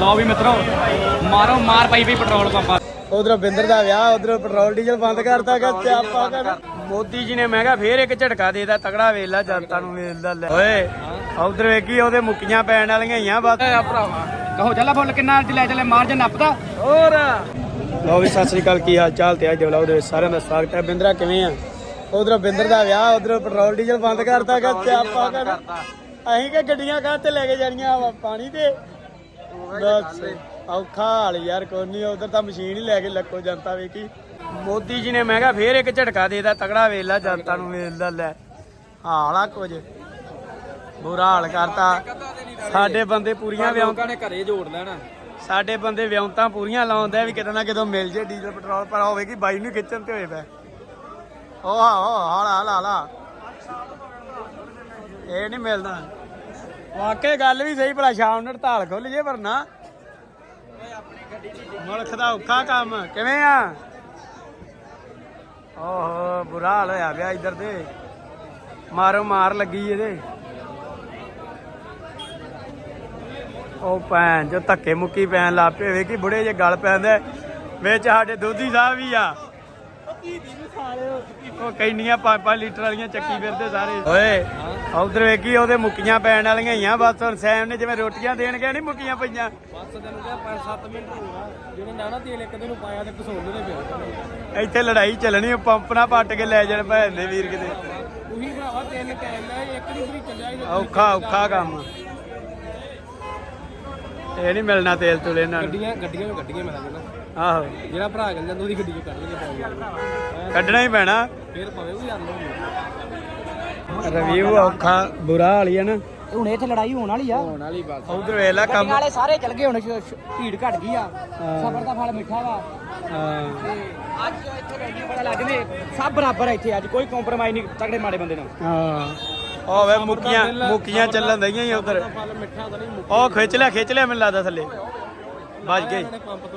ਲਓ ਵੀ ਮਿੱਤਰੋ ਮਾਰੋ ਮਾਰ ਪਈ ਪਈ ਪੈਟਰੋਲ ਪੰਪਾਂ ਉਧਰ ਬਿੰਦਰ ਦਾ ਵਿਆਹ ਉਧਰ ਪੈਟਰੋਲ ਡੀਜ਼ਲ ਬੰਦ ਕਰਤਾ ਕਿ ਸਿਆਪਾ ਕਰ ਮੋਦੀ ਜੀ ਨੇ ਮੈਂ ਕਿਹਾ ਫੇਰ ਇੱਕ ਝਟਕਾ ਦੇਦਾ ਤਗੜਾ ਵੇਲਾ ਜਨਤਾ ਨੂੰ ਵੇਲਦਾ ਲੈ। ਓਏ ਉਧਰ ਵੇਖੀ ਉਹਦੇ ਮੁੱਕੀਆਂ ਪੈਣ ਵਾਲੀਆਂ ਹੀ ਆ ਬਸ। ਆ ਭਰਾਵਾ। ਕਹੋ ਚੱਲਾ ਫੁੱਲ ਕਿੰਨਾ ਲੈ ਚੱਲੇ ਮਾਰਜਨ ਨੱਪਦਾ? ਹੋਰ। ਲਓ ਵੀ ਸਤਿ ਸ੍ਰੀ ਅਕਾਲ ਕੀ ਹਾਲ ਚਾਲ ਤੇ ਅੱਜ ਦੇ ਵਲੌਗ ਦੇ ਵਿੱਚ ਸਾਰਿਆਂ ਦਾ ਸਵਾਗਤ ਹੈ। ਬਿੰਦਰਾ ਕਿਵੇਂ ਆ? ਉਧਰ ਬਿੰਦਰ ਦਾ ਵਿਆਹ ਉਧਰ ਪੈਟਰੋਲ ਡੀਜ਼ਲ ਬੰਦ ਕਰਤਾ ਕਿ ਸਿਆਪਾ ਕਰ ਅਸੀਂ ਕਿ ਗੱਡੀਆਂ ਕਾਹਤੇ ਲੈ ਕੇ ਜਾਣੀਆਂ ਵਾ ਪਾਣੀ ਤੇ। ਔਖਾ ਹਾਲ ਯਾਰ ਕੋਈ ਨਹੀਂ ਉਧਰ ਤਾਂ ਮਸ਼ੀਨ ਹੀ ਲੈ ਕੇ ਲੱਕੋ ਜਨਤਾ ਵੇਖੀ। ਮੋਦੀ ਜੀ ਨੇ ਮੈਂ ਕਿਹਾ ਫੇਰ ਇੱਕ ਝਟਕਾ ਦੇਦਾ ਤਗੜਾ ਵੇਲਾ ਜਨਤਾ ਨੂੰ ਵੇਲਦਾ ਲੈ ਹਾਲ ਕੁਝ। ਬੁਰਾ ਹਾਲ ਕਰਤਾ। ਸਾਡੇ ਬੰਦੇ ਪੂਰੀਆਂ ਵਿਆਹ ਨੇ ਘਰੇ ਜੋੜ ਲੈਣਾ। ਸਾਡੇ ਬੰਦੇ ਵਿਉਂਤਾਂ ਪੂਰੀਆਂ ਲਾਉਂਦੇ ਵੀ ਕਿਤੇ ਨਾ ਕਿਤੇ ਮਿਲ ਜੇ ਡੀਜ਼ਲ ਪੈਟਰੋਲ ਪਰ ਹੋਵੇ ਕਿ ਬਾਈ ਨੂੰ ਖਿੱਚਣ ਤੇ ਹੋਏ ਪਏ। ਓ ਹਾ ਓ ਹਾਲਾ ਹਾਲਾ ਹਾਲਾ ਇਹ ਨਹੀਂ ਮਿਲਦਾ। ਵਾਕਈ ਗੱਲ ਵੀ ਸਹੀ ਭਲਾ ਸ਼ਾਮ ਨੂੰ ਹੜਤਾਲ ਖੁੱਲ ਜੇ ਪਰ ਮੁਲਕ ਦਾ ਔਖਾ ਕੰਮ, ਕਿਵੇਂ ਆ? ਓਹੋ, ਬੁਰਾ ਹਾਲ ਹੋਇਆ ਪਿਆ ਇੱਧਰ ਤੇ। ਮਾਰੋ ਮਾਰ ਲੱਗੀ ਇਹਦੇ। ਉਹ ਭੈਣ ਜੋ ਧੱਕੇ ਮੁੱਕੀ ਪੈਣ ਲੱਗ ਪਏ ਵੇਖੀ ਬੁੜੇ ਜੇ ਗਲ ਪੈਂਦੇ। ਵਿੱਚ ਸਾਡੇ ਦੋਧੀ ਸਾਹਿਬ ਵੀ ਆ। ਉਹ ਕਈਨੀਆਂ 5-5 ਲੀਟਰ ਵਾਲੀਆਂ ਚੱਕੀ ਫਿਰਦੇ ਸਾਰੇ। ਓਏ ਉਧਰ ਵੇਖੀ ਉਹਦੇ ਮੁੱਕੀਆਂ ਪੈਣ ਵਾਲੀਆਂ ਹੀ ਆ ਬਸ ਹੁਣ ਸੈਮ ਨੇ ਜਿਵੇਂ ਰੋਟੀਆਂ ਦੇਣ ਗਏ ਨਹੀਂ ਮੁੱਕੀਆਂ ਪਈਆਂ। ਬਸ ਤੈਨੂੰ ਕਿਹਾ 5-7 ਮਿੰਟ ਹੋਣਾ ਜਿਹਨੇ ਨਾ ਨਾ ਤੇਲ ਇੱਕ ਦਿਨ ਨੂੰ ਪਾਇਆ ਤੇ ਇੱਥੇ ਲੜਾਈ ਚੱਲਣੀ ਪੰਪ ਨਾ ਪੱਟ ਕੇ ਲੈ ਜਾਣ ਭੈਣ ਦੇ ਵੀਰ ਕਿਤੇ। ਉਹੀ ਭਰਾਵਾ ਤਿੰਨ ਟਾਈਮ ਇੱਕ ਨਹੀਂ ਵੀ ਚੱਲਿਆ ਔਖਾ ਔਖਾ ਕੰਮ। ਇਹ ਨਹੀਂ ਮਿਲਣਾ ਤੇਲ ਤੁਲ ਇਹਨਾਂ ਨੂੰ। ਗੱਡੀਆਂ ਗੱਡੀਆਂ ਵਿੱਚ ਗੱਡੀਆਂ ਮਿਲਾ ਦੇਣਾ ਆਹੋ। ਜਿਹੜਾ ਭਰਾ ਜਾਂਦਾ ਉਹਦੀ ਗੱਡੀ ਚ ਕੱਢ ਪਾਉਂਗੇ ਕੱਢਣਾ ਹੀ ਪੈਣਾ। ਫੇਰ ਪਵੇ ਉਹ ਜਾਂਦਾ ਰਿਵਿਊ ਔਖਾ ਬੁਰਾ ਹਾਲ ਹੀ ਨਾ। ਹੁਣ ਇੱਥੇ ਲੜਾਈ ਹੋਣ ਵਾਲੀ ਆ। ਹੋਣ ਵਾਲੀ ਬਸ। ਉਧਰ ਵੇਖ ਲੈ ਕੰਮ। ਨਾਲੇ ਸਾਰੇ ਚਲ ਗਏ ਹੁਣ ਸ਼- ਸ਼- ਭੀੜ ਘਟ ਗਈ ਆ। ਸਬਰ ਦਾ ਫਲ ਮਿੱਠਾ ਵਾ। ਹਾਂ। ਤੇ ਅੱਜ ਇੱਥੇ ਰੈਡੀ ਬੜਾ ਲੱਗਦੇ ਸਭ ਬਰਾਬਰ ਆ ਇੱਥੇ। ਅੱਜ ਕੋਈ ਕੰਪਰੋਮਾਈਜ਼ ਨਹੀਂ ਤਗੜੇ ਮਾੜੇ ਬੰਦੇ ਨਾਲ। ਹਾਂ। ਉਹ ਵੇ ਮੁੱਕੀਆਂ ਮੁੱਕੀਆਂ ਚੱਲਣ ਦਈਆਂ ਹੀ ਉਧਰ। ਉਹ ਖਿੱਚ ਲਿਆ ਖਿੱਚ ਲਿਆ ਮੈਨੂੰ ਲੱਗਦਾ ਥੱਲੇ। ਵੱਜ ਗਈ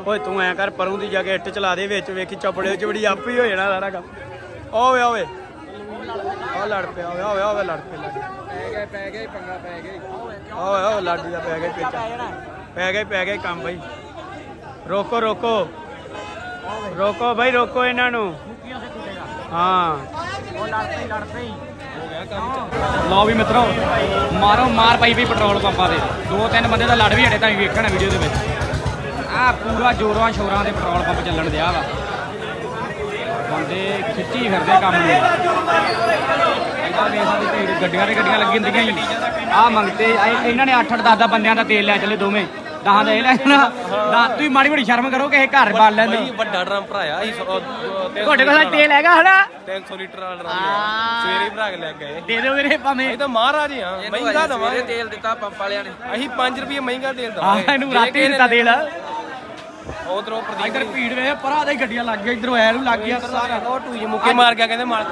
ਓਏ ਤੂੰ ਐ ਕਰ ਪਰੋਂ ਦੀ ਜਾ ਕੇ ਇੱਟ ਚਲਾ ਦੇ ਵਿੱਚ ਵੇਖੀ ਚਪੜੇ ਚ ਬੜੀ ਆਪ ਹੀ ਹੋ ਜਾਣਾ ਸਾਰਾ ਕੰਮ। ਓਏ ਓਏ। ਉਹ ਲੜ ਪਿਆ ਓਏ ਓਏ ਓਏ ਲੜ ਪਿਆ। ਲੜ ਪੈ ਗਏ ਪੈ ਗਏ ਪੰਗਾ ਪੈ ਗਏ ਓਏ ਓਏ ਲਾਡੀ ਦਾ ਪੈ ਗਿਆ ਪੇਚਾ। ਪੈ ਗਏ ਪੈ ਗਏ ਕੰਮ ਬਈ। ਰੋਕੋ ਰੋਕੋ। ਰੋਕੋ ਬਈ ਰੋਕੋ ਇਹਨਾਂ ਨੂੰ। ਹਾਂ। ਲਓ ਵੀ ਮਿੱਤਰੋ ਮਾਰੋ ਮਾਰ ਪਈ ਪਈ ਪੈਟਰੋਲ ਪੰਪਾਂ ਦੇ ਦੋ ਤਿੰਨ ਬੰਦੇ ਦਾ ਲੜ ਵੀ ਹਟੇ ਤਾਂ ਵੇਖਣਾ ਵੀਡੀਓ ਦੇ ਵਿੱਚ। ਆ ਪੂਰਾ ਜੋਰਾਂ ਸ਼ੋਰਾਂ ਦੇ ਪੈਟਰੋਲ ਪੰਪ ਚੱਲਣ ਦਿਆ ਵਾ। ਬੰਦੇ ਖਿੱਚੀ ਫਿਰਦੇ ਕੰਮ ਨੂੰ। ਇਹਦਾ ਵੇਖ ਸਕਦੇ ਭੀੜ ਗੱਡੀਆਂ ਤੇ ਗੱਡੀਆਂ ਲੱਗੀ ਹੁੰਦੀਆਂ ਹੀ। ਆ ਮੰਗਤੇ ਇਹ- ਇਹਨਾਂ ਨੇ 8-8 10 ਬੰਦਿਆਂ ਦਾ ਤੇਲ ਲੈ ਚੱਲੇ ਦੋਵੇਂ। ਦਹਾਂ ਦਾ ਇਹ ਲੈ ਜਾਣਾ ਦਸ ਤੁਸੀਂ ਮਾੜੀ ਬੜੀ ਸ਼ਰਮ ਕਰੋ ਕਿ ਇਹ ਘਰ ਬਾਲ ਲੈਂਦੇ ਹੋ। ਵੱਡਾ ਡਰਮ ਭਰਾਇਆ ਸੀ ਤੁਹਾਡੇ ਕੋਲ ਤੇਲ ਹੈਗਾ ਹਨਾ? 300 ਲੀਟਰ ਵਾਲਾ ਡਰਮ ਲਿਆ। ਸਵੇਰੇ ਭਰਾ ਕੇ ਲੈ ਗਏ ਦੇ ਦਿਓ ਵੀਰੇ ਭਾਵੇਂ ਇਹ ਤਾਂ ਮਹਾਰਾਜ ਹੀ ਆ ਮਹਿੰਗਾ ਦਵਾਂਗੇ। ਤੇਲ ਦਿੱਤਾ ਪੰਪ ਵਾਲਿਆਂ ਨੇ। ਅਸੀਂ 5 ਰੁਪਏ ਮਹਿੰਗਾ ਤੇਲ ਆ ਦਵਾਂਗੇ। ਇਹਨੂੰ ਰਾਤੀ ਦਿੱਤਾ ਤੇਲ। ਉਧਰੋਂ ਪ੍ਰਦੀਪ ਇਧਰ ਭੀੜ ਵੇ ਪਰਾਂ ਦਾ ਹੀ ਗੱਡੀਆਂ ਲੱਗ ਗਈਆਂ ਇਧਰੋਂ ਐ ਨੂੰ ਲੱਗ ਗਿਆ ਸਾਰਾ। ਉਹ ਟੂਈ ਮੁੱਕੇ ਮਾਰ ਗਿਆ ਕਹਿੰਦੇ ਮਾਲਕ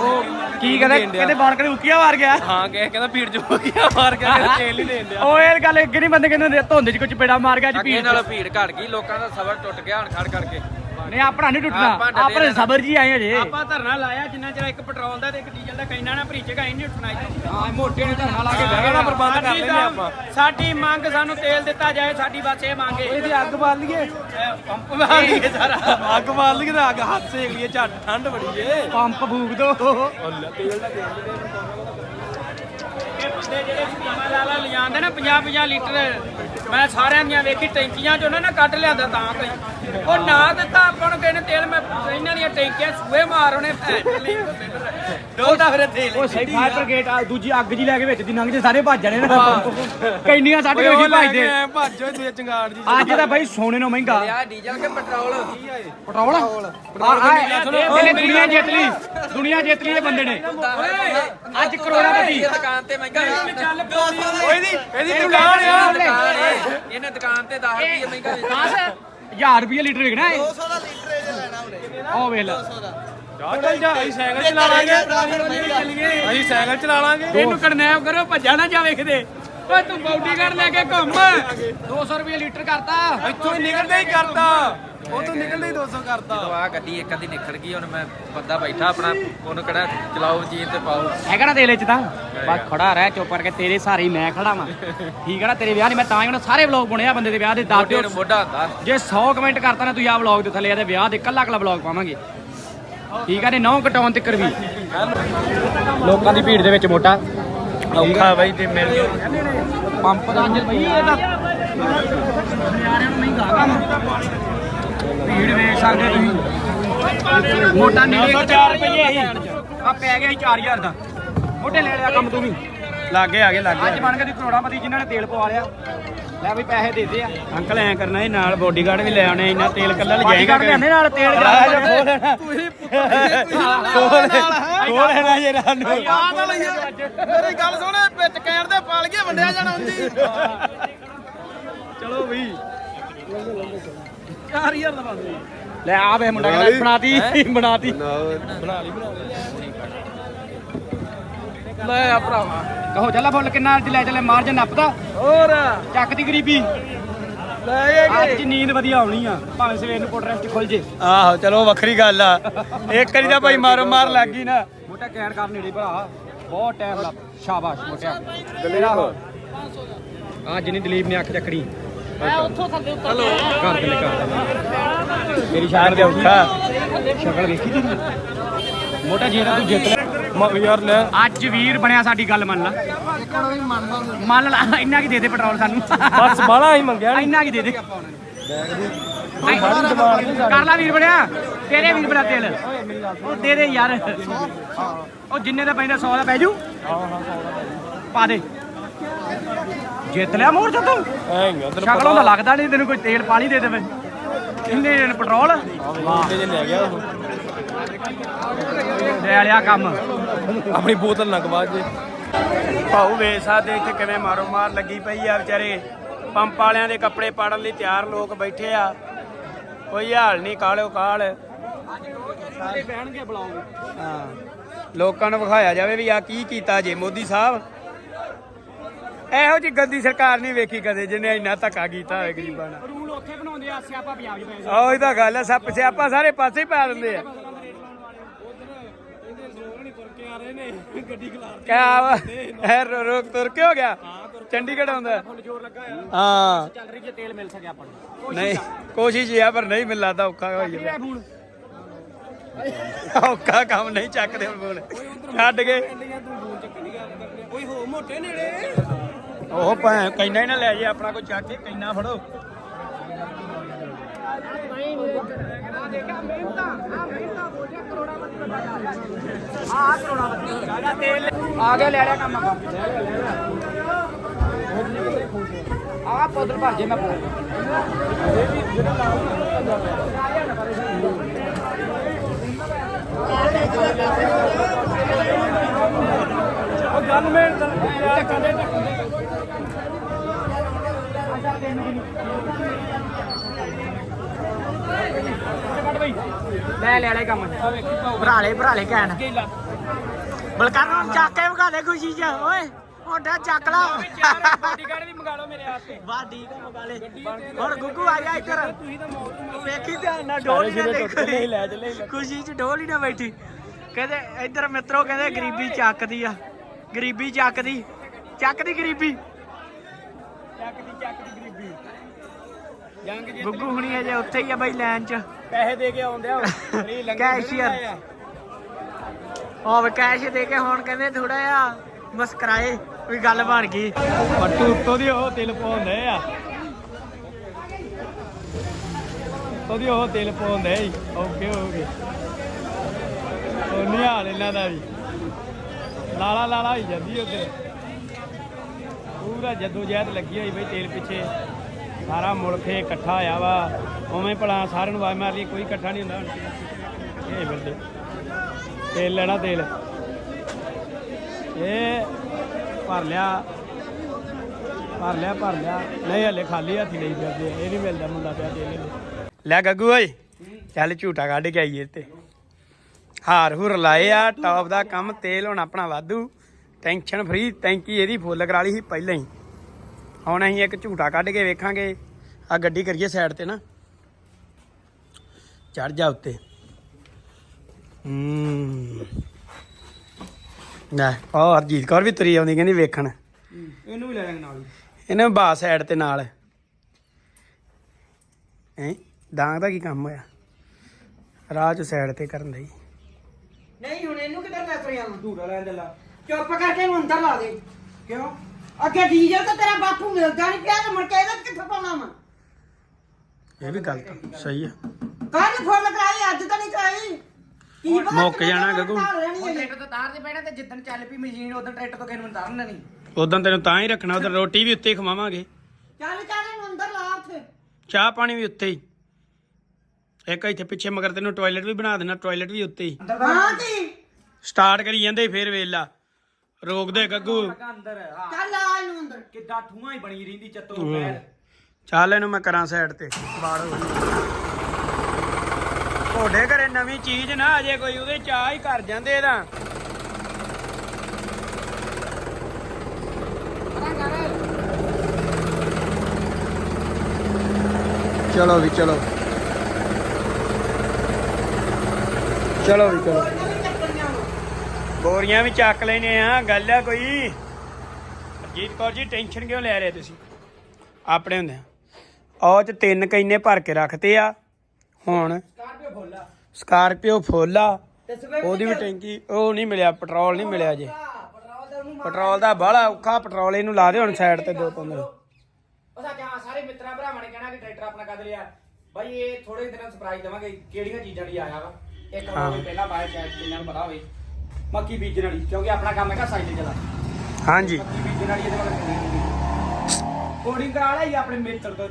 ਉਹ ਕੀ ਕਹਿੰਦੇ ਕਹਿੰਦੇ ਬਾਲ ਕਰੇ ਉਕੀਆ ਮਾਰ ਗਿਆ। ਹਾਂ ਕਹੇ ਕਹਿੰਦਾ ਭੀੜ ਚ ਹੋ ਗਿਆ ਮਾਰ ਗਿਆ ਤੇਲ ਨਹੀਂ ਦੇਣ ਦਿਆ ਉਹ ਇਹ ਗੱਲ ਅੱਗੇ ਨਹੀਂ ਬੰਦੇ ਕਹਿੰਦੇ ਹੁੰਦੇ, ਧੁੰਦ ਚ ਕੁਝ ਪੇੜਾ ਮਾਰ ਗਿਆ ਜੀ ਭੀੜ ਚ। ਭੀੜ ਘਟ ਗਈ ਲੋਕਾਂ ਦਾ ਸਬਰ ਟੁੱਟ ਗਿਆ ਹਣ ਖੜ ਕਰਕੇ ਨਹੀਂ ਆਪਣਾ ਨਹੀਂ ਟੁੱਟਣਾ। ਆਪਣੇ ਸਬਰ ਜੀ ਆਏ ਹਜੇ। ਆਪਾਂ ਧਰਨਾ ਲਾਇਆ ਜਿੰਨਾ ਚਿਰ ਇੱਕ ਪੈਟਰੋਲ ਦਾ ਤੇ ਇੱਕ ਡੀਜ਼ਲ ਦਾ ਕੈਨਾ ਨਾ ਭਰੀਚੇਗਾ ਹੀ ਨਹੀਂ ਉੱਠਣਾ ਹਾਂ ਮੋਟੇ ਨੇ ਧਰਨਾ ਲਾ ਕੇ ਬਹਿ ਗਏ ਪ੍ਰਬੰਧ ਕਰ ਲੈਂਦੇ ਆਪਾਂ। ਸਾਡੀ ਮੰਗ ਸਾਨੂੰ ਤੇਲ ਦਿੱਤਾ ਜਾਏ ਸਾਡੀ ਬਸ ਇਹ ਮੰਗੇ ਇਹਦੀ ਅੱਗ ਬਾਲ ਲਈਏ। ਪੰਪ ਮਾਰ ਲਈਏ ਸਾਰਾ। ਅੱਗ ਬਾਲ ਲਈ ਤੇ ਅੱਗ ਹੱਥ ਸੇਕ ਲਈਏ ਝੱਟ ਠੰਡ ਬੜੀ ਏ। ਪੰਪ ਫੂਕ ਦੋ। ਇਹ ਬੰਦੇ ਜਿਹੜੇ ਸਕੀਮਾਂ ਲਾ ਲਿਜਾਂਦੇ ਨਾ 50 50 ਲੀਟਰ। ਮੈਂ ਸਾਰਿਆਂ ਦੀਆਂ ਵੇਖੀ, ਟੈਂਕੀਆਂ ਚੋਂ ਉਹਨਾਂ ਨੇ ਕੱਢ ਲਿਆਂਦਾ ਤਾਂ ਕੋਈ ਉਹ ਨਾ ਦਿੱਤਾ, ਆਪਾਂ ਨੂੰ ਕਹਿੰਦੇ ਤੇਲ, ਮੈਂ ਇਹਨਾਂ ਦੀਆਂ ਟੈਂਕੀਆਂ ਸੂਏ ਮਾਰ ਉਹਨੇ ਡੋਲਦਾ ਫਿਰ ਤੇਲ ਉਹ ਸਹੀ ਫਾਇਰ ਬ੍ਰਿਗੇਡ ਆ ਦੂਜੀ ਅੱਗ ਜੀ ਲੈ ਕੇ ਵਿੱਚ ਦੀ ਲੰਘ ਜੇ ਸਾਰੇ ਭੱਜ ਜਾਣੇ ਨਾ ਕੈਨੀਆਂ ਕੇ ਉਹੀ ਭੱਜਦੇ। ਭੱਜੋ ਤੇ ਚੰਗਾੜ ਜੀ। ਅੱਜ ਤਾਂ ਭਾਈ ਸੋਨੇ ਨੂੰ ਮਹਿੰਗਾ। ਡੀਜ਼ਲ ਕੇ ਪੈਟਰੋਲ? ਪੈਟਰੋਲ? ਆ ਆ ਇਹਨੇ ਦੁਨੀਆ ਜਿੱਤ ਲਈ। ਦੁਨੀਆ ਜਿੱਤ ਲਈ ਇਹ ਬੰਦੇ ਨੇ। ਅੱਜ ਕਰੋੜਾਪਤੀ ਦੁਕਾਨ ਤੇ ਮਹਿੰਗਾ ਇਹਦੀ ਇਹਦੀ ਦੁਕਾਨ ਆ। ਇਹਨੇ ਦੁਕਾਨ ਤੇ 10 ਰੁਪਏ ਮਹਿੰਗਾ 1000 ਰੁਪਏ ਲੀਟਰ ਵਿਕਣਾ ਹੈ 200 ਦਾ ਲੀਟਰ ਇਹ ਲੈਣਾ ਉਹਨੇ। ਉਹ ਵੇਖ ਲੈ। ਚੱਲ ਜਾ ਅਸੀਂ ਸਾਈਕਲ ਚਲਾ ਲਾਂਗੇ। ਅਸੀਂ ਸਾਈਕਲ ਚਲਾ ਲਾਂਗੇ। ਇਹਨੂੰ ਕਡਨੈਪ ਕਰੋ ਭੱਜਾ ਨਾ ਜਾਵੇ ਕਿਤੇ। ਓਏ ਤੂੰ ਬਾਡੀ ਕਰ ਲੈ ਕੇ ਘੁੰਮ। 200 ਰੁਪਏ ਲੀਟਰ ਕਰਤਾ। ਇੱਥੋਂ ਹੀ ਨਿਕਲਦੇ ਹੀ ਕਰਦਾ ਉਹ ਤੋਂ ਨਿਕਲਦੇ ਹੀ 200 ਕਰਤਾ। ਜਦੋਂ ਆ ਗੱਡੀ ਇੱਕ ਅੱਧੀ ਨਿਕਲ ਗਈ ਹੁਣ ਮੈਂ ਬੰਦਾ ਬੈਠਾ ਆਪਣਾ ਉਹਨੂੰ ਕਿਹੜਾ ਚਲਾਓ ਜੀਨ ਤੇ ਪਾਓ। ਹੈਗਾ ਨਾ ਤੇਲੇ ਚ ਤਾਂ? ਬਸ ਖੜਾ ਰਹਿ ਚੁੱਪ ਕਰਕੇ ਤੇਰੇ ਸਾਰੇ ਮੈਂ ਖੜਾ ਵਾਂ। ਠੀਕ ਹੈ ਨਾ ਤੇਰੇ ਵਿਆਹ ਦੀ ਮੈਂ ਤਾਂ ਹੀ ਉਹਨਾਂ ਸਾਰੇ ਵਲੌਗ ਬੁਣੇ ਆ ਬੰਦੇ ਦੇ ਵਿਆਹ ਦੇ ਦੱਸ ਮੋਢੇ ਦਿਓ। ਨੂੰ ਮੋਢਾ ਹੁੰਦਾ। ਜੇ 100 ਕਮੈਂਟ ਕਰਤਾ ਨਾ ਤੁਸੀਂ ਆ ਵਲੌਗ ਦੇ ਥੱਲੇ ਇਹਦੇ ਵਿਆਹ ਦੇ ਕੱਲਾ ਕੱਲਾ ਵਲੌਗ ਪਾਵਾਂਗੇ। ਠੀਕ ਆ ਨੇ ਨੌ ਕਟਾਉਣ ਤੱਕ ਵੀ। ਲੋਕਾਂ ਦੀ ਭੀੜ ਦੇ ਵਿੱਚ ਮੋਟਾ। ਔਖਾ ਬਾਈ ਤੇ ਮਿਲ ਪੰਪ ਦਾ ਅੰਜਲ ਬਈ ਇਹ ਤਾਂ। ਭੀੜ ਵੇਖ ਸਕਦੇ ਤੁਸੀਂ। ਮੋਟਾ ਨੀਲੇ 4 ਰੁਪਏ ਹੀ। ਆ ਪੈ ਗਿਆ ਸੀ 4000 ਦਾ। ਮੋਟੇ ਲੈ ਲਿਆ ਕੰਮ ਤੂੰ ਵੀ। ਲਾਗੇ ਆ ਗਏ ਲਾਗੇ ਅੱਜ ਬਣ ਕੇ ਤੂੰ ਕਰੋੜਾਪਤੀ ਜਿਨ੍ਹਾਂ ਨੇ ਤੇਲ ਪਵਾ ਲਿਆ। ਲੈ ਵੀ ਪੈਸੇ ਦੇ ਦੇ ਆ। ਅੰਕਲ ਐ ਕਰਨਾ ਇਹ ਨਾਲ ਬੋਡੀਗਾਰਡ ਵੀ ਲੈ ਆਉਣੇ ਇੰਨਾ ਤੇਲ ਕੱਲਾ ਬਾਡੀ ਲਿਜਾਏਗਾ ਕੱਢ ਲਿਆਂਦੇ ਨਾਲ ਤੇਲ ਜਾ ਖੋਲ ਲੈਣਾ। ਖੋਲ ਖੋਲ ਲੈਣਾ। ਜੇ ਰਾਨੂੰ ਆ ਤਾਂ ਲਈਏ। ਮੇਰੀ ਗੱਲ ਸੁਣ ਵਿੱਚ ਕੈਨ ਦੇ ਪਾਲ ਗਿਆ ਵੰਡਿਆ ਜਾਣਾ ਹੁੰਦੀ। ਚਲੋ ਵੀ। 4000 ਦਾ ਬੰਦ ਲੈ ਆ ਵੇ ਮੁੰਡਾ ਕਹਿੰਦਾ ਬਣਾਤੀ ਬਣਾਤੀ। ਲੈ ਆ ਭਰਾਵਾ। ਕਹੋ ਚੱਲਾ ਫੁੱਲ ਕਿੰਨਾ ਅੱਜ ਲੈ ਚੱਲੇ ਮਾਰਜਨ ਨੱਪਦਾ। ਹੋਰ। ਚੱਕ ਦੀ ਗਰੀਬੀ। ਲੈ ਇਹ ਅੱਜ ਨੀਂਦ ਵਧੀਆ ਆਉਣੀ ਆ ਭਾਵੇਂ ਸਵੇਰ ਨੂੰ ਕੋਟ ਰੈਸਟ ਖੁੱਲ ਜੇ। ਆਹੋ ਚਲੋ ਵੱਖਰੀ ਗੱਲ ਆ। ਇੱਕ ਵਾਰੀ ਤਾਂ ਭਾਈ ਮਾਰੋ ਮਾਰ ਲੱਗ ਗਈ ਨਾ। ਮੋਟਾ ਕਹਿਣ ਕਰ ਨੇੜੇ ਭਰਾ। ਬਹੁਤ ਟਾਈਮ ਲੱਗ ਸ਼ਾਬਾਸ਼ ਮੋਟਿਆ ਤੇਰਾ ਆ ਜਿੰਨੀ ਦਲੀਪ ਨੇ ਅੱਖ ਚੱਕੜੀ ਮੈਂ ਉੱਥੋਂ ਥੱਲੇ ਹਲੋ ਕਰ ਦੇ ਕਰ ਦੇ ਮੇਰੀ ਸ਼ਕਲ ਤੇ ਔਖਾ। ਸ਼ਕਲ ਵੇਖੀ ਤੀ? ਮੋਟਾ ਜੀ ਤੂੰ ਜਿੱਤ ਲੈ ਯਾਰ ਲੈ। ਅੱਜ ਵੀਰ ਬਣਿਆ ਸਾਡੀ ਗੱਲ ਮੰਨ ਲਾ। ਮੰਨ ਲਾ ਇੰਨਾ ਕੀ ਦੇ ਦੇ ਪੈਟਰੋਲ ਸਾਨੂੰ। ਬਸ ਬਾਲਾ ਹੀ ਮੰਗਿਆ ਇੰਨਾ ਕੀ ਦੇ ਦੇ। ਕਰ ਲਾ ਵੀਰ ਬਣਿਆ। ਤੇਰੇ ਵੀਰ ਬਣਾ ਤੇਲ। ਉਹ ਦੇ ਦੇ ਯਾਰ। ਉਹ ਜਿੰਨੇ ਦਾ ਪੈਂਦਾ 100 ਦਾ ਪੈ ਜੂ। ਪਾ ਦੇ। ਜਿੱਤ ਲਿਆ ਮੋਰ ਤੂੰ ਐਂ ਉਧਰ ਸ਼ਕਲੋਂ ਦਾ ਲੱਗਦਾ ਨਹੀਂ ਤੈਨੂੰ ਕੋਈ ਤੇਲ ਪਾਣੀ ਦੇ ਦੇਵੇ। ਇੰਨੇ ਪੈਟਰੋਲ? ਜੇ ਲੈ ਗਿਆ ਉਹ। ਲੈ ਲਿਆ ਕੰਮ। ਆਪਣੀ ਬੋਤਲ ਨਾ ਗਵਾ ਜੇ। ਭਾਊ ਵੇਖ ਸਕਦੇ ਇੱਥੇ ਕਿਵੇਂ ਮਾਰੋ ਮਾਰ ਲੱਗੀ ਪਈ ਆ ਵਿਚਾਰੇ। ਪੰਪ ਵਾਲਿਆਂ ਦੇ ਕੱਪੜੇ ਪਾੜਨ ਲਈ ਤਿਆਰ ਲੋਕ ਬੈਠੇ ਆ। ਕੋਈ ਹਾਲ ਨਹੀਂ ਕਾਲਿਓ ਕਾਲ ਸਾਰੇ ਬਹਿਣਗੇ ਬੁਲਾਉਂਗੇ ਹਾਂ। ਲੋਕਾਂ ਨੂੰ ਵਿਖਾਇਆ ਜਾਵੇ ਵੀ ਆ ਕੀ ਕੀਤਾ ਜੇ ਮੋਦੀ ਸਾਹਿਬ। ਇਹੋ ਜੀ ਗੰਦੀ ਸਰਕਾਰ ਨਹੀਂ ਵੇਖੀ ਕਦੇ ਜਿਹਨੇ ਇੰਨਾ ਧੱਕਾ ਕੀਤਾ ਹੋਵੇ ਗਰੀਬਾਂ ਨਾਲ। ਰੂਲ ਉੱਥੇ ਬਣਾਉਂਦੇ ਆ ਸਿਆਪਾ ਪੰਜਾਬ 'ਚ ਪੈ ਆਹ ਇਹ ਤਾਂ ਗੱਲ ਹੈ ਸੱਪ ਸਿਆਪਾ ਸਾਰੇ ਪਾਸੇ ਹੀ ਪਾ ਦਿੰਦੇ ਆ। ਕਿਆ ਵਾ ਇਹ ਰੋ- ਰੋਕ ਤੁਰ ਕੇ ਹੋ ਗਿਆ? ਚੰਡੀਗੜ੍ਹ ਆਉਂਦਾ ਜ਼ੋਰ ਲੱਗਾ ਆ ਹਾਂ। ਚੱਲ ਰਹੀ ਜੇ ਤੇਲ ਮਿਲ ਸਕੇ ਆਪਾਂ ਨੂੰ। ਨਹੀਂ ਕੋਸ਼ਿਸ਼ ਹੀ ਆ ਪਰ ਨਹੀਂ ਮਿਲਦਾ ਤਾਂ ਔਖਾ ਫੋਨ। ਕੰਮ ਨਹੀਂ ਚੱਕਦੇ ਹੁਣ ਫੋਨ। ਛੱਡ ਗਏ ਓਏ ਹੋ ਮੋਟੇ ਨੇੜੇ। ਉਹ ਭੈਣ ਕੈਨਾ ਹੀ ਨਾ ਲੈ ਜੇ ਆਪਣਾ ਕੋਈ ਚੱਕ ਕੇ ਕੈਨਾ ਫੜੋ। ਆ ਗਿਆ ਲੈ ਲਿਆ ਕੰਮ। ਆ ਪੌਦਰ ਭਰ ਜੇ ਮੈਂ ਲੈ ਲੈ ਲੈ ਕੰਮ। ਭਰਾ ਲੈ ਭਰਾ ਲੈ ਕਹਿਣ। ਬਲਕਾਰ ਨੂੰ ਚੱਕ ਕੇ ਵਿਖਾ ਦੇ ਖੁਸ਼ੀ ਚ। ਓਏ ਹੋਡਾ ਚੱਕ ਲਾ। ਬਾਡੀਗਾਰਡ ਵੀ ਮੰਗਾ ਲਓ ਮੇਰੇ ਹੱਥੇ ਵਾਹ ਠੀਕ ਆ ਮਗਾ ਲੈ। ਹੁਣ ਗੁੱਗੂ ਆ ਜਾ ਇੱਧਰ। ਵੇਖੀ ਧਿਆਨ ਨਾਲ ਡੋਲ ਹੀ ਨਾ ਦੇਖੋ। ਖੁਸ਼ੀ ਚ ਹੀ ਨਾ ਬੈਠੀ। ਕਹਿੰਦੇ ਇੱਧਰ ਮਿੱਤਰੋ ਕਹਿੰਦੇ ਗਰੀਬੀ ਚੱਕਦੀ ਆ। ਗਰੀਬੀ ਚੱਕਦੀ। ਚੱਕਦੀ ਗਰੀਬੀ। ਚੱਕਦੀ ਚੱਕਦੀ। ਗੁੱਗੂ ਹੁਣੀ ਅਜੇ ਉੱਥੇ ਹੀ ਆ ਬਈ ਲਾਈਨ ਚ। ਪੈਸੇ ਦੇ ਕੇ ਆਉਂਦੇ ਆ ਫ੍ਰੀ ਲੰਗਰ ਕੈਸ਼ੀਅਰ ਉਹ ਵੀ ਕੈਸ਼ ਦੇ ਕੇ ਹੁਣ ਕਹਿੰਦੇ ਥੋੜਾ ਜਿਹਾ ਮੁਸਕਰਾਏ ਵੀ ਗੱਲ ਬਣ ਗਈ। ਪੱਟੂ ਉੱਤੋਂ ਦੀ ਉਹ ਤਿਲ ਪਾਉਂਦੇ ਆ। ਉੱਤੋਂ ਦੀ ਉਹ ਤਿਲ ਪਾਉਂਦੇ ਓਕੇ ਹੋ ਗਏ। ਉਹ ਨਿਹਾਲ ਇਹਨਾਂ ਦਾ ਵੀ। ਲਾਲਾ ਲਾਲਾ ਹੋਈ ਜਾਂਦੀ ਉੱਧਰ। ਪੂਰਾ ਜੱਦੋ ਜਹਿਦ ਲੱਗੀ ਹੋਈ ਬਈ ਤੇਲ ਪਿੱਛੇ। ਸਾਰਾ ਮੁਲਕ ਇਹ ਇਕੱਠਾ ਹੋਇਆ ਵਾ। ਉਵੇਂ ਭਲਾ ਸਾਰਿਆਂ ਨੂੰ ਆਵਾਜ਼ ਮਾਰ ਲਈ, ਕੋਈ ਇਕੱਠਾ ਨਹੀਂ ਹੁੰਦਾ। ਇਹ ਬੰਦੇ ਤੇਲ ਲੈਣਾ ਤੇਲ। ਇਹ ਭਰ ਲਿਆ। ਭਰ ਲਿਆ ਭਰ ਲਿਆ। ਨਹੀਂ, ਹਲੇ ਖਾਲੀ ਹੱਥੀ ਲਈ ਫਿਰਦੇ ਇਹ ਨਹੀਂ ਮਿਲਦਾ ਮੁੰਡਾ ਪਿਆ ਤੇਲ ਲੈ ਗੱਗੂ ਓਏ, ਚੱਲ ਝੂਟਾ ਕੱਢ ਕੇ ਆਈਏ ਤੇ ਹਾਰ ਹੁਰ ਲਾਏ ਆ ਟੌਪ ਦਾ ਕੰਮ ਤੇਲ ਹੁਣ ਆਪਣਾ ਵਾਧੂ। ਟੈਨਸ਼ਨ ਫਰੀ ਟੈਂਕੀ ਇਹਦੀ ਫੁੱਲ ਕਰਾ ਲਈ ਸੀ ਪਹਿਲਾਂ ਹੀ। ਹੁਣ ਅਸੀਂ ਇੱਕ ਝੂਟਾ ਕੱਢ ਕੇ ਵੇਖਾਂਗੇ। ਆ ਗੱਡੀ ਕਰੀਏ ਸਾਈਡ ਤੇ ਨਾ। ਚੜ ਜਾ ਉੱਤੇ। ਹੂੰ। ਨਾ ਉਹ ਹਰਜੀਤ ਕੌਰ ਵੀ ਤੁਰੀ ਆਉਂਦੀ ਕਹਿੰਦੀ ਵੇਖਣ। ਇਹਨੂੰ ਵੀ ਲੈ ਜਾਵਾਂਗੇ ਨਾਲ ਇਹਨੇ ਬਾ ਸਾਈਡ ਤੇ ਨਾਲ। ਹੈ? ਡਾਂਗ ਦਾ ਕੀ ਕੰਮ ਹੋਇਆ? ਰਾਹ ਚ ਸਾਈਡ ਤੇ ਕਰਨ ਲਈ ਨਹੀਂ ਹੁਣ ਇਹਨੂੰ ਕਿੱਧਰ ਲੈ ਤੁਰਿਆ ਧੂਰਾ ਲੈਣ ਚੱਲਾ। ਚੁੱਪ ਕਰਕੇ ਇਹਨੂੰ ਅੰਦਰ ਲਾ ਦੇ। ਕਿਉਂ? ਅੱਗੇ ਡੀਜ਼ਲ ਤਾਂ ਤੇਰਾ ਬਾਪੂ ਮਿਲਦਾ ਨਹੀਂ ਪਿਆ ਤੇ ਮੁੜ ਕੇ ਇਹਦਾ ਕਿੱਥੋਂ ਪਾਉਣਾ ਵਾ? ਇਹ ਵੀ ਗੱਲ ਤਾਂ ਸਹੀ ਆ। ਕੱਲ ਫੁੱਲ ਕਰਾਈ ਅੱਜ ਤਾਂ ਨਹੀਂ ਕਰਾਈ ਕੀ ਪਤਾ ਮੁੱਕ ਕਿੰਨੇ ਜਾਣਾ ਗੱਗੂ। ਘਰ ਰਹਿਣੀ ਉਹ ਹੈ। ਟਰੈਕਟਰ ਤੋਂ ਤਾਰ ਦੇ ਪੈਣਾ ਤੇ ਜਿੱਦਣ ਚੱਲ ਪਈ ਮਸ਼ੀਨ ਉਦੋਂ ਟਰੈਕਟਰ ਤੋਂ ਕਿਸੇ ਨੂੰ ਤਾਰਨ ਨਹੀਂ ਉਦੋਂ ਤੈਨੂੰ ਤਾਂ ਹੀ ਰੱਖਣਾ ਉਧਰ ਰੋਟੀ ਵੀ ਉੱਤੇ ਹੀ ਖਵਾਵਾਂਗੇ। ਚੱਲ ਚੱਲ ਇਹਨੂੰ ਅੰਦਰ ਲਾ ਉੱਥੇ। ਚਾਹ ਪਾਣੀ ਵੀ ਉੱਤੇ ਹੀ। ਇੱਕ ਇੱਥੇ ਪਿੱਛੇ ਮਗਰ ਤੈਨੂੰ ਟਾਇਲਟ ਵੀ ਬਣਾ ਦੇਣਾ ਟਾਇਲਟ ਵੀ ਉੱਤੇ ਹੀ। ਹਾਂ ਸਟਾਰਟ ਕਰੀ ਜਾਂਦੇ ਫੇਰ ਵੇਲਾ ਗੱਗੂ। ਲੱਗਾ ਅੰਦਰ ਹਾਂ। ਚੱਲ ਆ ਇਹਨੂੰ ਅੰਦਰ। ਕਿੱਦਾਂ ਠੂਆਂ ਹੀ ਬਣੀ ਰਹਿੰਦੀ ਚੱਤੋ ਪੈਰ। ਚੱਲ ਇਹਨੂੰ ਮੈਂ ਕਰਾਂ ਸਾਈਡ ਤੇ ਬਾੜ ਹੋ ਤੁਹਾਡੇ ਘਰੇ ਨਵੀਂ ਚੀਜ਼ ਨਾ ਅਜੇ ਕੋਈ ਉਹਦੇ ਚਾਹ ਹੀ ਕਰ ਜਾਂਦੇ ਇਹਦਾ ਚਲੋ ਵੀ ਚਲੋ। ਚਲੋ ਵੀ ਚਲੋ ਇਹਨਾਂ ਵੀ ਚੱਕਣੀਆਂ ਵਾ ਬੋਰੀਆਂ ਵੀ ਚੱਕ ਲੈਨੇ ਆ ਗੱਲ ਆ ਕੋਈ। ਜੀਤ ਕੌਰ ਜੀ ਟੈਨਸ਼ਨ ਕਿਉਂ ਲੈ ਰਹੇ ਤੁਸੀਂ? ਆਪਣੇ ਹੁੰਦੇ ਉਹ ਚ ਤਿੰਨ ਕਈਨੇ ਭਰ ਕੇ ਰੱਖਤੇ ਆ। ਹੁਣ ਸਕਾਰਪੀਓ ਫੁੱਲਾ ਸਕਾਰਪੀਓ ਫੁੱਲ ਆ। ਉਹਦੀ ਵੀ ਟੈਂਕੀ ਉਹ ਨਹੀਂ ਮਿਲਿਆ ਪੈਟਰੋਲ ਨਹੀਂ ਮਿਲਿਆ ਜੇ। ਪੈਟਰੋਲ ਦਾ ਬਾਹਲਾ ਔਖਾ ਪੈਟਰੋਲ ਇਹਨੂੰ ਲਾ ਦੇ ਹੁਣ ਸਾਈਡ ਤੇ ਦੋ ਤਿੰਨ ਉਹ ਸੱਚ ਹਾਂ ਸਾਰੇ ਮਿੱਤਰਾਂ ਭਰਾਵਾਂ ਨੇ ਕਹਿਣਾ ਕਿ ਟਰੈਕਟਰ ਆਪਣਾ ਕਦ ਲਿਆ। ਬਾਈ ਇਹ ਥੋੜੇ ਦਿਨਾਂ ਸਰਪ੍ਰਾਈਜ਼ ਦੇਵਾਂਗੇ ਕਿਹੜੀਆਂ ਚੀਜ਼ਾਂ ਲਈ ਆਇਆ ਵਾ? ਇੱਕ ਹਾਂ। ਹੋਵੇ ਪਹਿਲਾਂ ਬਾਅਦ ਸ਼ਾਇਦ ਕਿੰਨਾਂ ਨੂੰ ਪਤਾ ਹੋਵੇ। ਮੱਕੀ ਬੀਜਣ ਵਾਲੀ ਕਿਉਂਕਿ ਆਪਣਾ ਕੰਮ ਹੈਗਾ ਸਾਈਕਲ ਚਲਾ ਹਾਂਜੀ। ਮੱਕੀ ਬੀਜਣ ਵਾਲੀ ਇਹਦੇ ਮਗਰ ਕੋਡਿੰਗ ਕਰਾ ਲਈ ਆਪਣੇ ਮਿੱਤਰ ਤੋਂ।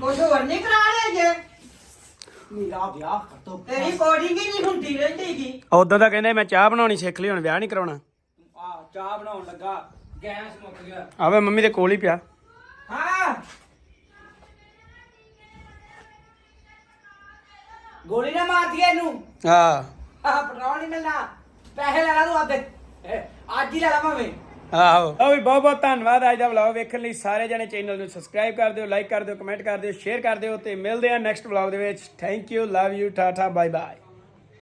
ਕੁਝ ਹੋਰ ਨਹੀਂ ਕਰਾ ਲਿਆ ਜੇ। ਮੇਰਾ ਵਿਆਹ ਕਰ ਦੋ ਤੇਰੀ ਕੋਡਿੰਗ ਹੀ ਨਹੀਂ ਹੁੰਦੀ ਰਹਿੰਦੀ ਗੀ ਉਦੋਂ ਤਾਂ ਕਹਿੰਦੇ ਮੈਂ ਚਾਹ ਬਣਾਉਣੀ ਸਿੱਖ ਲਈ ਹੁਣ ਵਿਆਹ ਨਹੀਂ ਕਰਾਉਣਾ। ਆ ਚਾਹ ਬਣਾਉਣ ਲੱਗਾ ਗੈਸ ਮੁੱਕ ਗਿਆ। ਆਵੇ ਮੰਮੀ ਦੇ ਕੋਲ ਹੀ ਪਿਆ। ਹਾਂ। ਗੋਲੀ ਨਾ ਮਾਰ ਦਿਏ ਇਹਨੂੰ। ਆ ਆ ਪੈਟਰੋਲ ਨਹੀਂ ਮਿਲਣਾ। ਪੈਸੇ ਲੈ ਲਾ ਤੂੰ ਆਪਦੇ। ਇਹ, ਅੱਜ ਹੀ ਲੈ ਲਾ ਭਾਵੇਂ। ਆਹੋ। ਵੀ ਬਹੁਤ ਬਹੁਤ ਧੰਨਵਾਦ ਅੱਜ ਦਾ ਵਲੌਗ ਵੇਖਣ ਲਈ। ਸਾਰੇ ਜਣੇ ਚੈਨਲ ਨੂੰ ਸਬਸਕ੍ਰਾਈਬ ਕਰ ਦਿਓ ਲਾਈਕ ਕਰ ਦਿਓ ਕਮੈਂਟ ਕਰ ਦਿਓ ਸ਼ੇਅਰ ਕਰ ਦਿਓ ਤੇ ਮਿਲਦੇ ਆ ਨੈਕਸਟ ਵਲੌਗ ਦੇ ਵਿੱਚ। Thank you love you tata bye bye